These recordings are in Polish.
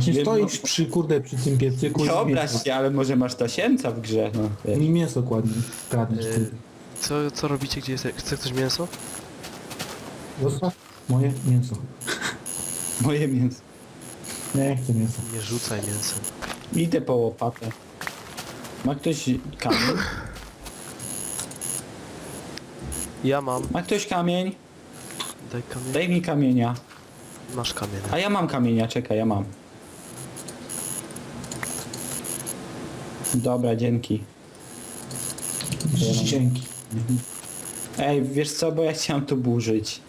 Właśnie Wiem, stoisz przy kurde przy tym piecyku Nie i obraź mięso, się, ale może masz tasiemca w grze, no. wiesz. i mięso kładnie, kradniesz. Ty. co, co robicie? Gdzie jest? Chce ktoś mięso? Zostaw moje mięso. Moje mięso. Nie chcę mięsa. Nie rzucaj mięsem. Idę po łopatę. Ma ktoś kamień? Ja mam. Ma ktoś kamień? Daj kamień. Daj mi kamienia. Masz kamień. A ja mam kamienia, czekaj, ja mam. Dobra, dzięki. Dzięki. Ej, wiesz co, bo ja chciałem tu burzyć.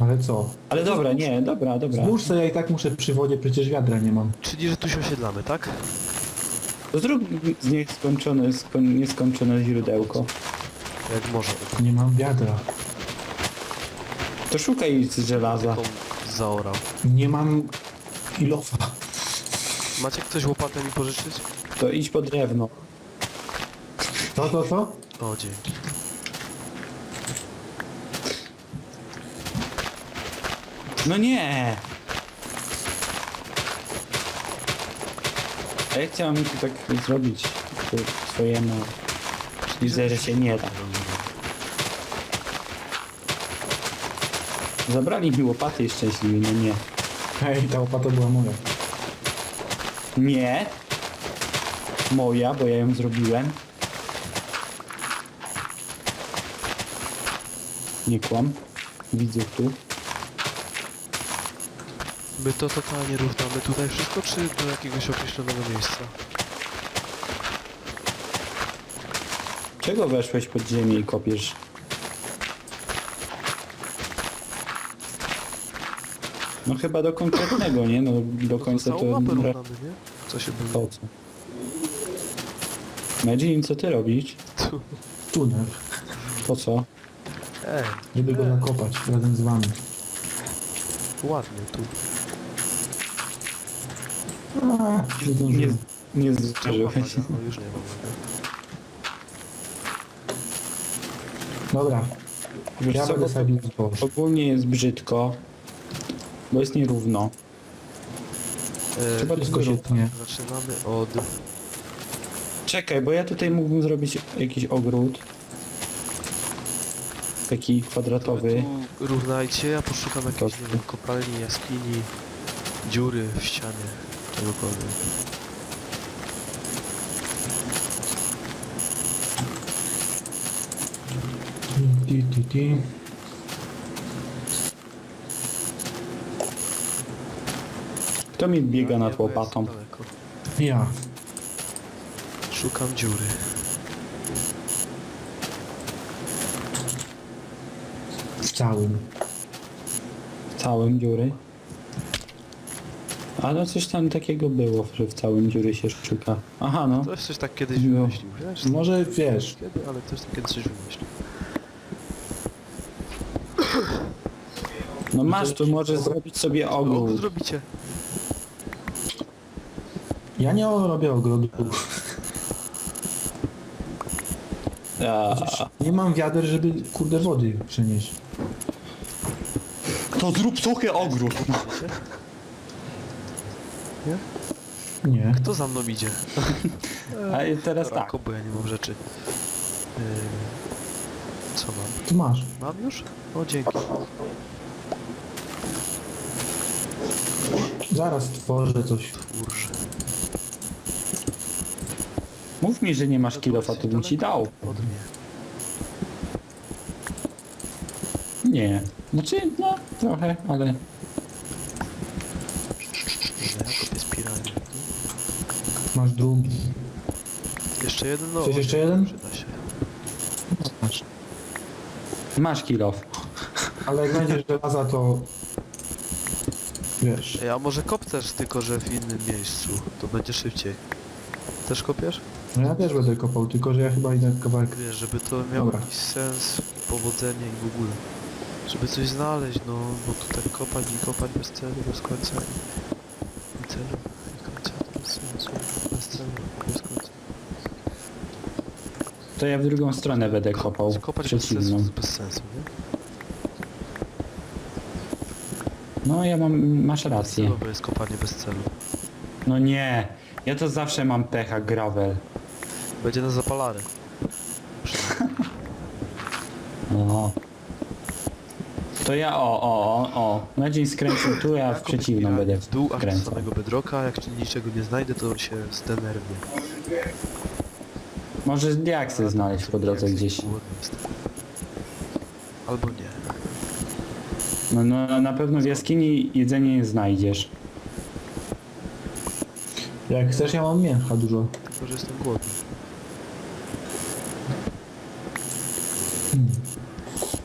Ale co? Ale dobra, nie, dobra, dobra. Zbóż sobie, ja i tak muszę przy wodzie, przecież wiadra nie mam. Czyli, że tu się osiedlamy, tak? To zrób z nich skończone, sko nieskończone źródełko. Jak może. Nie mam wiadra. To szukaj z żelaza. Taką zaorał. Nie mam kilofa. Macie ktoś łopatę mi pożyczyć? To idź po drewno. To, to, to? O, dzięki. No nie! A ja chciałem tu tak zrobić swojemu. Widzę, że się nie da. Zabrali mi łopaty i szczęśliwi, no nie. Hej, ta łopata była moja. Nie. Moja, bo ja ją zrobiłem. Nie kłam. Widzę tu. My to totalnie równamy tutaj wszystko, czy do jakiegoś określonego miejsca? Czego weszłeś pod ziemię i kopiesz? No chyba do konkretnego, nie? No do końca całą to... mapę równamy, nie? Co się Po co? Medjin, co ty robisz? Tu. Tunel. Po co? Ej, Żeby go zakopać razem z wami. ładnie tu. A, nie Nie, zdążyłem. nie zdążyłeś. waga. O, już nie mam. Dobra, Wiesz ja co, będę bo sobie zboż. ogólnie jest brzydko, bo jest nierówno. E, Trzeba Wszystko się tnie. Zaczynamy od... Czekaj, bo ja tutaj mógłbym zrobić jakiś ogród. Taki kwadratowy. Tu równajcie, ja poszukam jakiejś, nie wiem, kopalni, jaskini, dziury w ścianie, czegokolwiek. Ti, ti, ti. Kto mi biega nad łopatą? daleko. Ja. Szukam dziury. W całym. W całym dziury? A no coś tam takiego było, że w całym dziury się szuka. Aha no. Ktoś coś tak kiedyś No. wymyślił, wiesz? Może wiesz, Kiedy, ale ktoś tak kiedyś coś wymyślił. No masz tu, możesz zrobić sobie O, ogród. zrobicie. Ja nie robię ogrodu. A, Nie mam wiader, żeby kurde wody przenieść. to zrób suchy ogród. Nie? Nie. Kto za mną idzie? A i teraz tak. bo ja nie mam rzeczy. Yy, co mam? Ty masz. Mam już? O, dzięki. Zaraz tworzę coś. Twórz. Mów mi, że nie masz kilofa, to bym ci dał. Od mnie. Nie. Znaczy, no trochę, ale... Kopię spiralnie. Masz drugi. Jeszcze jeden? No, Chcesz jeszcze jeden? Przyda się. Masz. Masz kilof. Ale jak będziesz żelaza, to... Wiesz. Ej, a może kopniesz, tylko że w innym miejscu. To będzie szybciej. Też kopiesz? No ja też będę kopał, tylko że ja chyba idę kawałek. Wiesz, żeby to miało Dobra. jakiś sens, powodzenie i w ogóle. Żeby coś znaleźć, no, bo tutaj kopać i kopać bez celu, bez końca. I, i celu, i końca, to bez sensu, bez celu, bez końca. To ja w drugą stronę będę kopał. Kopać bez sensu Przeciwną. bez sensu, nie? No ja mam, masz rację. Celowe jest kopanie bez celu. No nie, ja to zawsze mam pecha gravel. Będzie na zapalary. No. To ja o, o, o, o. Na dzień skręcił tu, ja w przeciwną będę W dół aż do samego bedroka, jak niczego nie znajdę, to się zdenerwię. Może diaksy znaleźć po drodze Jak gdzieś. głodny jestem. Albo nie. No, no na pewno w jaskini jedzenie nie znajdziesz. Jak chcesz, ja mam mięcha dużo. Tylko, że jestem głodny.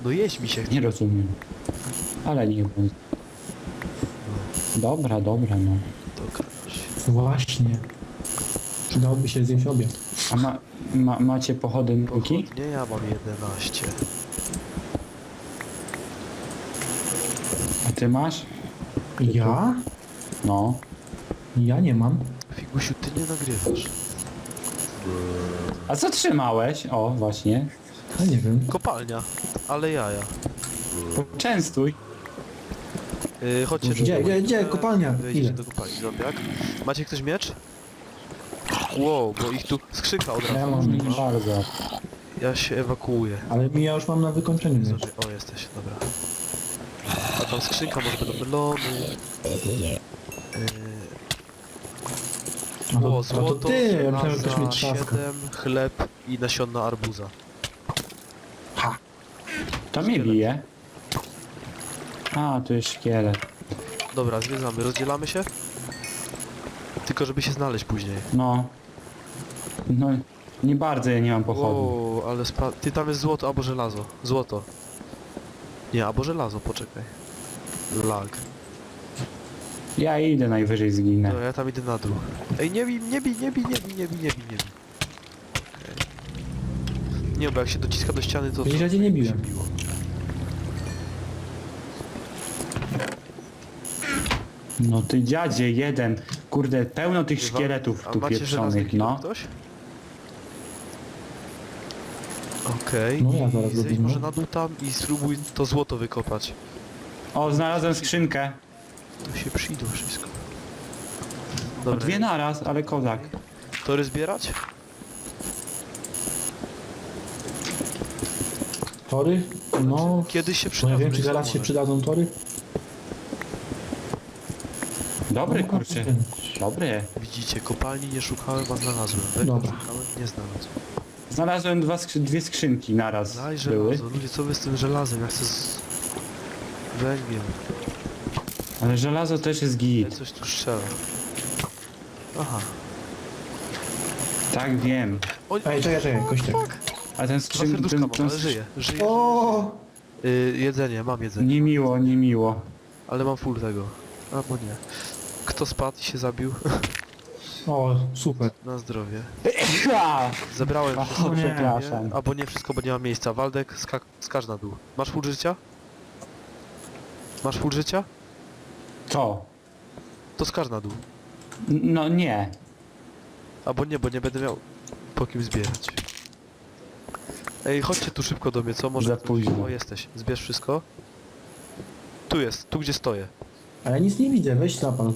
No jeść mi się chce. Nie rozumiem. Ale nie wiem. Dobra, dobra, no. To karaś. Właśnie. Przydałoby się zjeść obiad. A ma, ma, macie pochodynki? Pochodnie ja mam 11. A ty masz? Ja? No. Ja nie mam. Figusiu, ty nie nagrywasz. A co trzymałeś? O, właśnie. Ja nie wiem. Kopalnia, ale jaja. Częstuj. Yy, chodźcie Gdzie, do- gdzie, gdzie? Kopalnia. Wejdziecie Ile? do kopalni, zombiak. Macie ktoś miecz? Wow, bo ich tu skrzynka od razu. Ja mam. Masz? Bardzo. Ja się ewakuuję. Ale mi ja już mam na wykończeniu. Zobaczcie, o jesteś, dobra. A tam skrzynka, może będą melony. Yy, A to, o, a to złoto, ty, ja myślałem, że ktoś żelaza, mi trzaska. 7, chleb i nasionna arbuza. To mnie bije. A, tu jest szkielet. Dobra, zwiedzamy, rozdzielamy się? Tylko żeby się znaleźć później. No. No, nie bardzo ja nie mam pochodni. Wow, ale spa... Ty tam jest złoto albo żelazo. Złoto. Nie, albo żelazo, poczekaj. Lag. Ja idę najwyżej zginę. Dobra, ja tam idę na dół. Ej, nie bij, nie bij, nie bij, nie bij, nie bij, nie bij, nie bij. Okej. Nie, bo jak się dociska do ściany, to... Widzisz, ja cię nie biłem. się biło. No ty dziadzie, jeden. Kurde, pełno tych szkieletów A tu macie żelazny pieprzonych, no. ktoś? Okej, No ja zaraz i zejdź zrobię, może na dół tam i spróbuj to złoto wykopać. O, znalazłem skrzynkę. To się przyjdą wszystko. O, Dobra, dwie naraz, ale kozak. tory zbierać? Tory? No, Kiedyś się bo przydadzą. nie wiem, czy zaraz się przydadzą tory. Dobry, No, kurczę. Dobry. Widzicie, kopalni nie szukałem, a znalazłem. Węgla Dobra. szukałem, nie znalazłem. Znalazłem dwa skrzy dwie skrzynki naraz Daj były. żelazo, ludzie, co wy z tym żelazem? Ja chcę z... Węgiel. Ale żelazo też jest Ja git. coś tu strzela. Aha. Tak wiem. O, Ej, czekaj, czekaj, kościół. A ten Dwa skrzyn... serduszka Ten, mam, ten ale żyję. Żyję. O! Y, jedzenie, mam jedzenie. Niemiło, niemiło. Ale mam full tego. Albo nie. Kto spadł i się zabił? O, super. Na zdrowie. Zebrałem wszystko, przepraszam. nie? Albo nie wszystko, bo nie ma miejsca. Waldek, skak skacz na dół. Masz full życia? Masz full życia? Co? To skacz na dół. No nie. Albo nie, bo nie będę miał po kim zbierać. Ej, chodźcie tu szybko do mnie, co? Może... Za późno. O, jesteś. Zbierz wszystko. Tu jest, tu gdzie stoję. A ja nic nie widzę, weź zapal.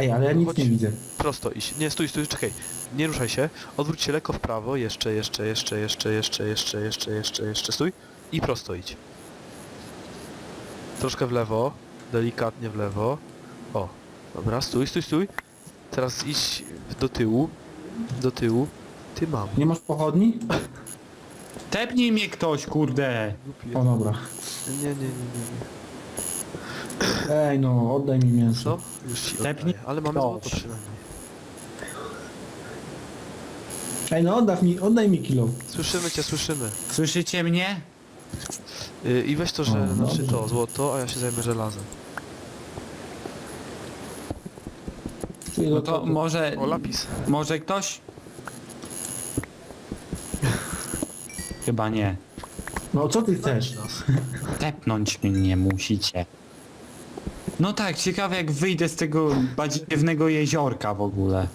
Ej, ale ja nic Chodź. nie widzę. Prosto iść. Nie, stój, stój, czekaj. Nie ruszaj się. Odwróć się lekko w prawo. Jeszcze, jeszcze, jeszcze, jeszcze, jeszcze, jeszcze, jeszcze, jeszcze, jeszcze. Stój. I prosto idź. Troszkę w lewo. Delikatnie w lewo. O. Dobra, stój, stój, stój. Teraz idź do tyłu. Do tyłu. Ty mam. Nie masz pochodni? Tepnij mnie ktoś, kurde. O, dobra. Nie, nie, nie, nie, nie. Ej, no, oddaj mi mięso. Co? Już ci Tepnij oddaję. Ale mamy ktoś. złoto przynajmniej. Ej, no, oddaj mi, oddaj mi kilo. Słyszymy cię, słyszymy. Słyszycie mnie? Yy, I weź to, że... O, znaczy dobrze. to, złoto, a ja się zajmę żelazem. No to może... O, lapis. Może ktoś? Chyba nie. No, co ty chcesz? Nas. Tepnąć mnie musicie. No tak, ciekawe jak wyjdę z tego badziewnego jeziorka w ogóle.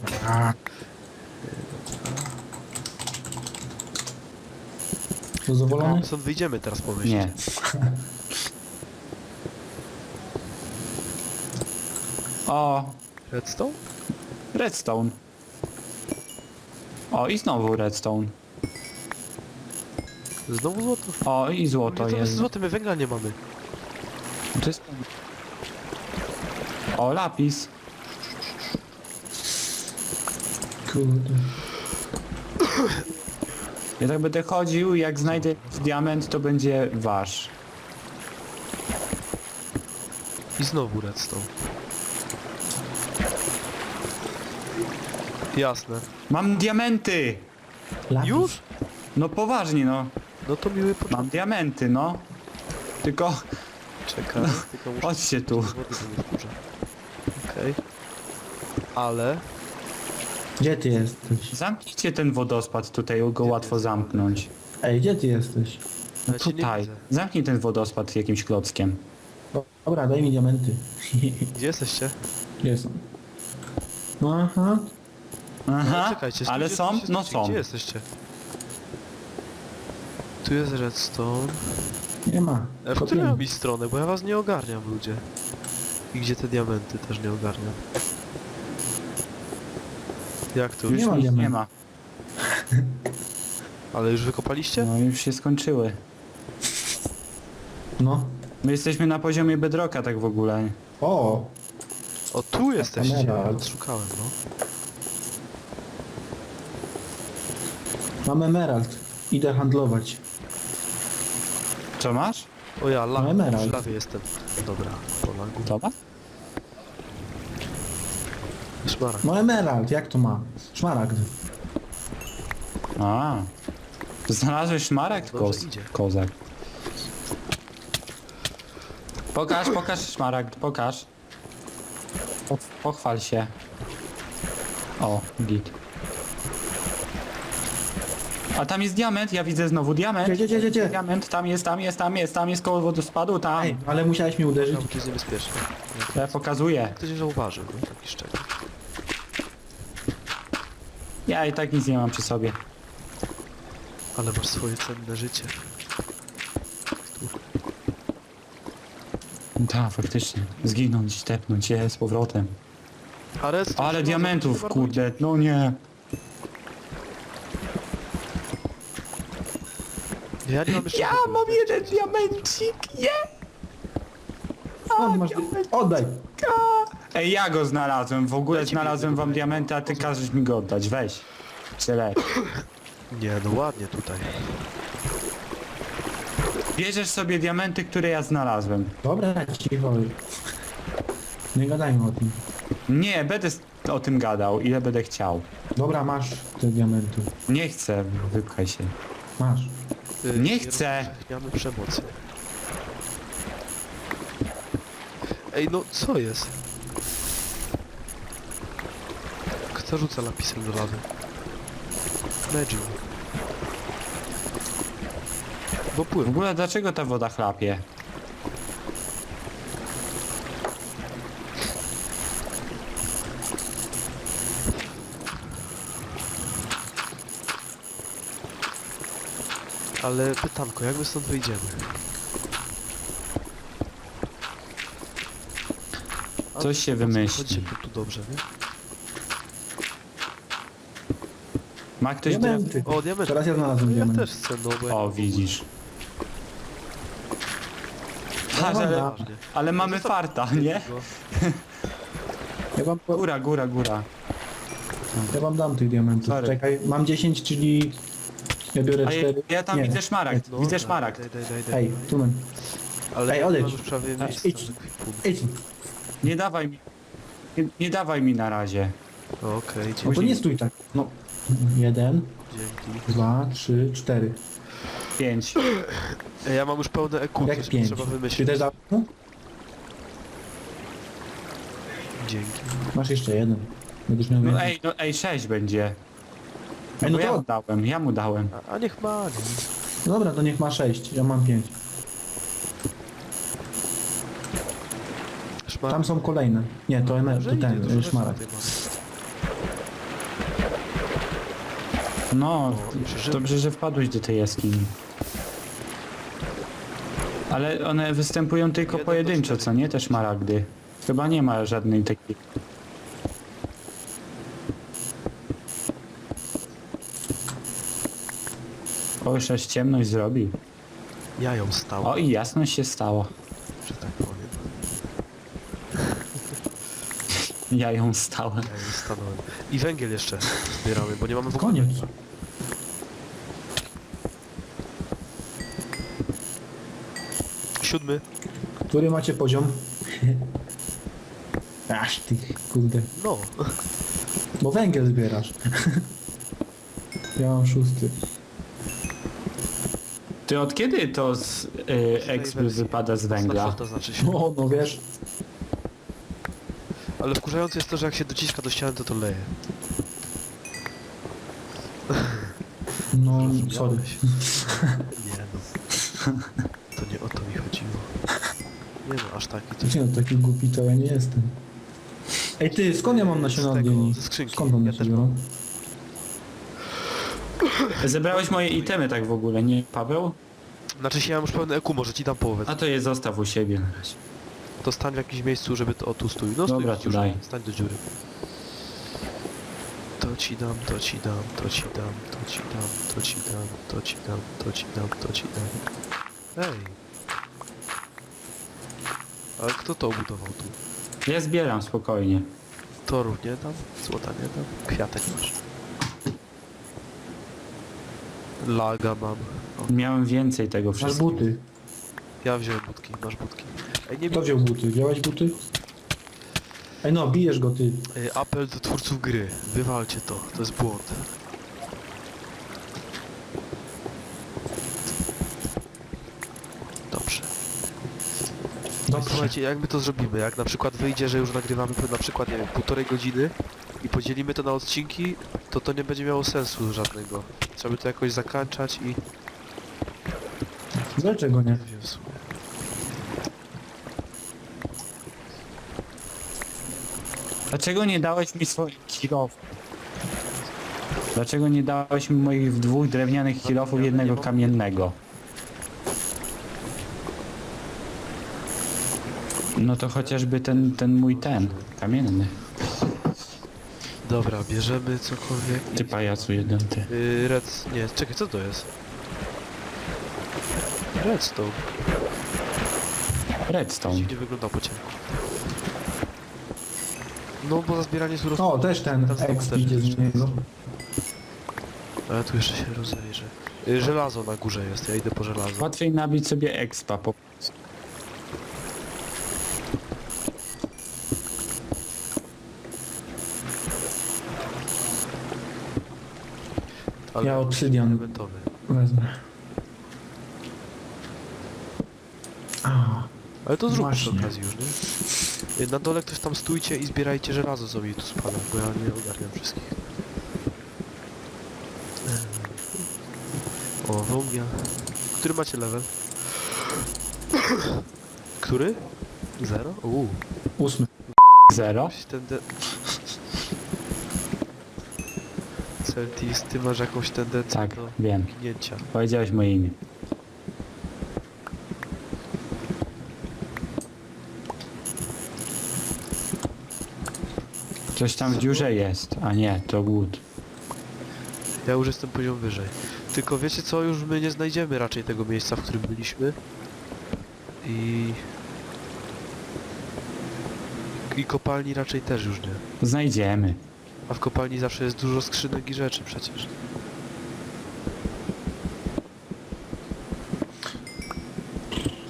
Zadowolony? Stąd wyjdziemy teraz pomyśleć. Nie. O, Redstone? redstone. O, i znowu redstone. Znowu złoto? O, i złoto Nie, to jest jest. złoto, my węgla nie mamy. To jest... O, lapis. Kurde. Ja tak będę chodził i jak znajdę diament, to będzie wasz. I znowu redstone. Jasne. Mam diamenty! Lapis. Już? No poważnie, no. No to miły początek. Mam diamenty, no. Tylko Tylko muszę... chodźcie tu. z wody to nie wkurzę. Okej. Ale... Gdzie ty jesteś? Zamknijcie ten wodospad tutaj, go Gdzie łatwo jest? zamknąć. Ej, gdzie ty jesteś? No Ja cię nie tutaj. widzę. Zamknij ten wodospad jakimś klockiem. Dobra, daj mi diamenty. Gdzie jesteście? Gdzie są? No, Aha. Aha, No, czekajcie, ale są? No są. Gdzie jesteście? Tu jest redstone. Nie ma. E, w którą mi stronę? Bo ja was nie ogarniam, ludzie. I gdzie te diamenty też nie ogarniam. Jak to? Już Nie ma nic nie diamentów. ma. Ale już wykopaliście? No już się skończyły. No. My jesteśmy na poziomie bedrocka tak w ogóle. O! O, tu jesteście. emerald. Szukałem, no. Mam emerald. Idę handlować. Co masz? O ja, lag, No, emerald. jestem. Dobra, po lagu. Co ma? Szmaragd. No emerald, jak to ma? Szmaragd. A. Znalazłeś szmaragd? Dobrze Koz, idzie. kozak. Pokaż, pokaż szmaragd, pokaż. Po, pochwal się. O, git. A tam jest diament, ja widzę znowu diament. Gdzie, gdzie, gdzie, gdzie? Diament, tam jest, tam jest, tam jest, tam jest koło wodospadu, tam. Ej, ale musiałeś mi uderzyć. To jest niebezpieczne. Ja pokazuję. Ktoś nie zauważył, no, taki. Ja i tak nic nie mam przy sobie. Ale masz swoje cenne życie. Tak, faktycznie. Zginąć, tepnąć się z powrotem. Ale trzeba diamentów, kurde, no nie. Ja nie mam jeszcze Ja mam jeden diamencik, je! Skąd masz... Oddaj! Ej, ja go znalazłem, w ogóle znalazłem wam diamenta. diamenty, a ty każesz mi go oddać, weź. Tyle. Nie, no ładnie tutaj. Bierzesz sobie diamenty, które ja znalazłem. Dobra, cicho. Nie gadajmy o tym. Nie, będę s- o tym gadał, ile będę chciał. Dobra, masz te diamenty. Nie chcę, wypchaj się. Masz. Y, Nie chcę. przemocy. Ej, no co jest? Kto rzuca lapisem do lawy? Magic. Bo W pływa. ogóle dlaczego ta woda chlapie? Ale pytanko, jak my stąd wyjdziemy? A Coś się wymyśli. Chodźcie tu, tu dobrze, nie? Ma ktoś? Diamenty. O, diament. Teraz ja znalazłem Ja diament. też chcę, no bo... O, widzisz. Patrz, mam ale, ale mamy Zostaw farta, nie? Ja wam, po- Góra, góra, góra. ja wam dam tych diamentów. Sorry. Czekaj, mam 10, czyli... Ja biorę A ja, 4. ja tam Nie. widzę szmaragd, No, widzę szmaragd. Daj, daj, daj, daj. Ej, tu mam. Ale Ej, odejdź. mam już prawie A, miejsca idź. na ekwipunku. Idź, Nie dawaj mi. Nie, nie dawaj mi na razie. Okej, no to dzięki. nie stój tak. No. Jeden, dzięki. dwa, trzy, cztery. Pięć. Ej, ja mam już pełne EQ, Jak coś mi pięć? trzeba Czy wymyślić. też za... no? Dzięki. Masz jeszcze jeden. Będziesz miał No więcej. ej, no ej, sześć będzie. Ej, no Bo ja to- mu dałem, ja mu dałem. A, a niech ma, Dobra, to niech ma 6, ja mam 5. Szmar... Tam są kolejne. Nie, to, emer, to ten, y. No, O, i dobrze, że wpadłeś do tej jaskini. Ale one występują tylko pojedynczo, co nie? Te szmaragdy. Chyba nie ma żadnej takiej... O, już aż ciemność zrobił. Ja ją stał, O, i jasność się stała. że tak powiem. Ja ją stałem. Ja ją stanąłem. I węgiel jeszcze zbieramy, bo nie mamy w ogóle. Koniec. Siódmy. Który macie poziom? Aż ty, kurde. No. Bo węgiel zbierasz. Ja mam szósty. Ty od kiedy to z y, exp wersji. wypada z węgla? To znaczy się. O, no wiesz. Ale wkurzające jest to, że jak się dociska do ściany, to to leje. No, sorry. Nie no. To nie o to mi chodziło. Nie no, aż taki to... Nie no, taki głupi to ja nie jestem. Ej ty, skąd ja mam nasiona Z od tego, Gieni? ze skrzynki. Skąd on Ja biorą? Zebrałeś moje itemy tak w ogóle, nie Paweł? Znaczy się ja mam już pełne EQ, może ci dam połowę. A to je zostaw u siebie na razie. To stań w jakimś miejscu, żeby to o tu stój. No Dobra, stój w tu dziurze. daj. Stań do dziury. To ci dam, to ci dam, to ci dam, to ci dam, to ci dam, to ci dam, to ci dam, to ci dam. Ej. Ale kto to obudował tu? Ja zbieram spokojnie. Torów nie dam, złota nie dam, kwiatek masz. Laga mam. O, Miałem więcej tego Masz wszystkiego. buty. ja wziąłem budki, masz budki. Ej, nie Kto wziął buty? Wziąłeś buty? Ej no, bijesz go ty. Y, Apel do twórców gry. Wywalcie to, to jest błąd. Dobrze. Dobrze. Słuchajcie, jak my to zrobimy? Jak na przykład wyjdzie, że już nagrywamy na przykład, nie wiem, półtorej godziny i podzielimy to na odcinki, to to nie będzie miało sensu żadnego. Trzeba by to jakoś zakańczać i... Dlaczego nie? Jezu. Dlaczego nie dałeś mi swoich kilofów? Dlaczego nie dałeś mi moich dwóch drewnianych kilofów jednego kamiennego? No to chociażby ten, ten mój ten, kamienny. Dobra, bierzemy cokolwiek. Ty pajacu jeden ty. Yy, red... Nie, czekaj, co to jest? Redstone. Redstone. Dziwnie wygląda po ciemku. No bo za zbieranie surowców... O, też ten tam X idzie z niego. Ale tu jeszcze się rozejrzę. Y, Żelazo na górze jest, ja idę po żelazo. Łatwiej nabić sobie expa po Ale Ja obsydian. elementowy. Wezmę. A, Ale to zróbmy przy Właśnie. okazji już, nie? Y, Na dole ktoś tam stójcie i zbierajcie żelazo, mi tu spada, bo ja nie ogarniam wszystkich. O, wągia. Który macie level? Który? Zero? Uuu. ósmy. zero. Ten Celtis, ty masz jakąś tendencję Tak, do wiem. ginięcia. Powiedziałeś moje imię. Coś tam w dziurze jest, a nie, to głód. Ja już jestem poziom wyżej. Tylko wiecie co, już my nie znajdziemy raczej tego miejsca, w którym byliśmy. I... I kopalni raczej też już nie. Znajdziemy. A w kopalni zawsze jest dużo skrzynek i rzeczy przecież.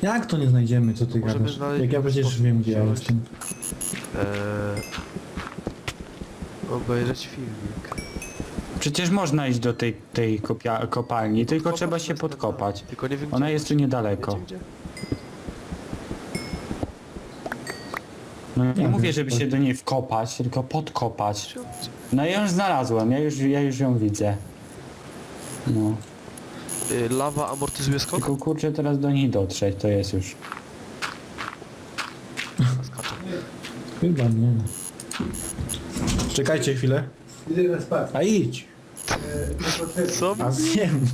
Jak to nie znajdziemy, co ty Możemy gadasz? znaleźć Jak ja przecież wiem, gdzie ja wziąć. jestem. Eee... Obejrzeć filmik. Przecież można iść do tej, tej kopia, kopalni, tylko trzeba się podkopać. Tylko nie wiem Ona gdzie. jest tu niedaleko. Wiecie gdzie? No nie Ja mówię, żeby się do niej wkopać, tylko podkopać. No ja już znalazłem, ja już, ja już ją widzę. No, Eee, lawa amortyzuje skok? tylko kurczę teraz do niej dotrzeć, to jest już. Chyba nie. Czekajcie chwilę. Idę na spać. A idź. Co? A zjem.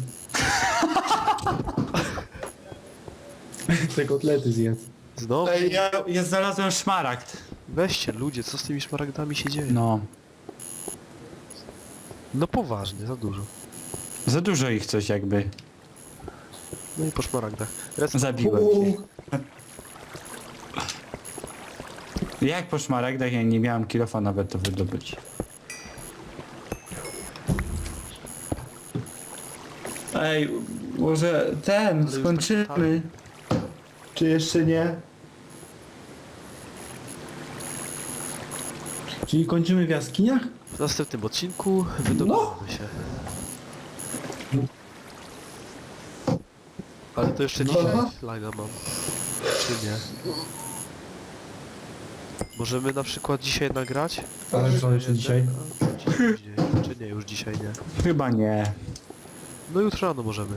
Te kotlety zjedz. Znowu? ja, ja znalazłem szmaragd. Weźcie ludzie, co z tymi szmaragdami się dzieje? No, No, poważnie, za dużo. za dużo ich coś jakby. No i po szmaragdach. Res... Zabiłem Uuu, się. Jak po szmaragdach ja nie miałem kilofa nawet to wydobyć. Ej, może ten, tak skończymy. Czy jeszcze nie? Czyli kończymy w jaskiniach? W następnym odcinku wydobywamy się. Ale to jeszcze No. dzisiaj line'a mam. Czy nie? Możemy na przykład dzisiaj nagrać? Ale co jeszcze dzisiaj? A, czy później? Czy nie, już dzisiaj nie. Chyba nie. No jutro rano możemy.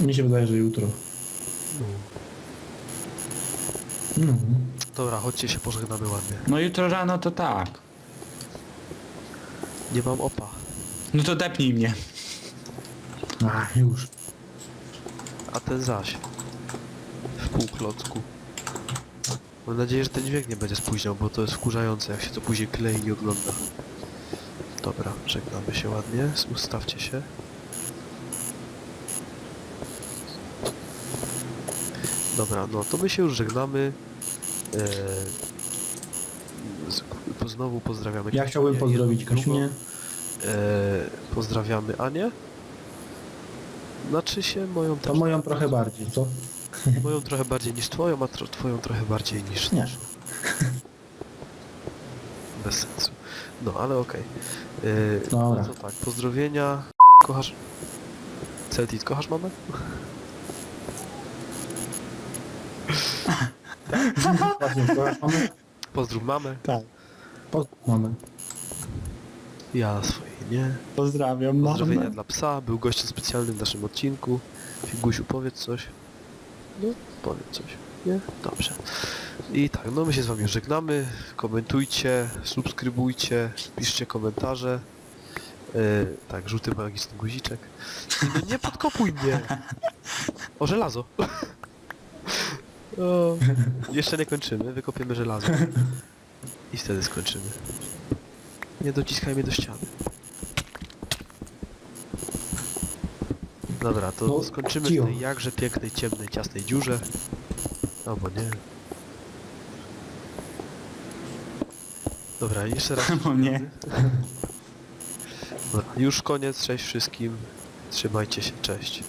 Mi się wydaje, że jutro. No. No. Dobra, chodźcie się pożegnamy ładnie. No jutro rano to tak. Nie mam opa. No to depnij mnie. A, już. A ten zaś. W półklocku. Mam nadzieję, że ten dźwięk nie będzie spóźniał, bo to jest wkurzające, jak się to później klei i ogląda. Dobra, żegnamy się ładnie. Ustawcie się. Dobra, no to my się już żegnamy. Eee, z- po- znowu pozdrawiamy Ja chciałbym Kasiunię, pozdrowić jedną i drugą. Kasiunię. Eee, pozdrawiamy Anię. Znaczy się moją To też. moją trochę bardziej, co? Moją trochę bardziej niż twoją, a tro, twoją trochę bardziej niż Nie. Bez sensu. No, ale okej. Yy, Dobra. No to tak, pozdrowienia. Kochasz... Celtit, kochasz mamę? Właśnie, kochasz mamy? Pozdrów mamę. Tak. Pozdrów mamy. Ja swojej nie. Pozdrawiam Pozdrowienia dla psa, był gościem specjalnym w naszym odcinku. Figusiu, powiedz coś. No, powiedz coś. Nie? Dobrze. I tak, no my się z wami żegnamy. Komentujcie, subskrybujcie, piszcie komentarze. Yy, tak, żółty magiczny guziczek. No nie podkopuj mnie! O, żelazo! O, jeszcze nie kończymy, wykopiemy żelazo. I wtedy skończymy. Nie dociskaj mnie do ściany. Dobra, to No, skończymy w tej jakże pięknej, ciemnej, ciasnej dziurze. Albo nie. Dobra, jeszcze raz. O nie. Dobra, już koniec, cześć wszystkim. Trzymajcie się, cześć.